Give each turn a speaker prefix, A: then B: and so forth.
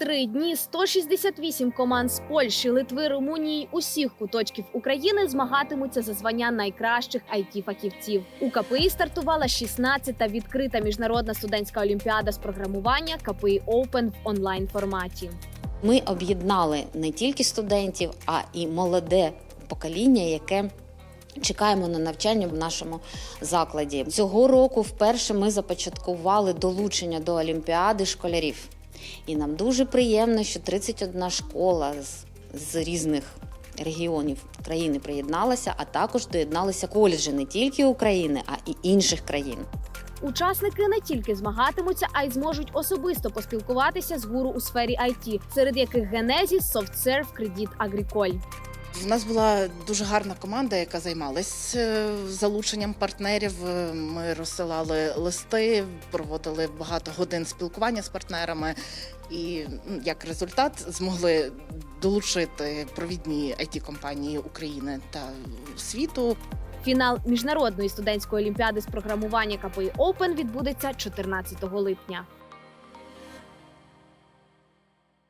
A: три дні 168 команд з Польщі, Литви, Румунії, усіх куточків України змагатимуться за звання найкращих it фахівців. У КПІ стартувала 16-та відкрита міжнародна студентська олімпіада з програмування КПІ Open в онлайн форматі.
B: Ми об'єднали не тільки студентів, а і молоде покоління, яке чекаємо на навчання в нашому закладі. Цього року вперше ми започаткували долучення до Олімпіади школярів. І нам дуже приємно, що 31 школа з, з різних регіонів країни приєдналася, а також доєдналися коледжі не тільки України, а й інших країн.
A: Учасники не тільки змагатимуться, а й зможуть особисто поспілкуватися з гуру у сфері IT, серед яких Генезіс, SoftServe, Credit, Agricole.
C: В нас була дуже гарна команда, яка займалась е, залученням партнерів. Е, Ми розсилали листи, проводили багато годин спілкування з партнерами, і як результат змогли долучити провідні it компанії України та світу.
A: Фінал міжнародної студентської олімпіади з програмування КПІ Open відбудеться 14 липня.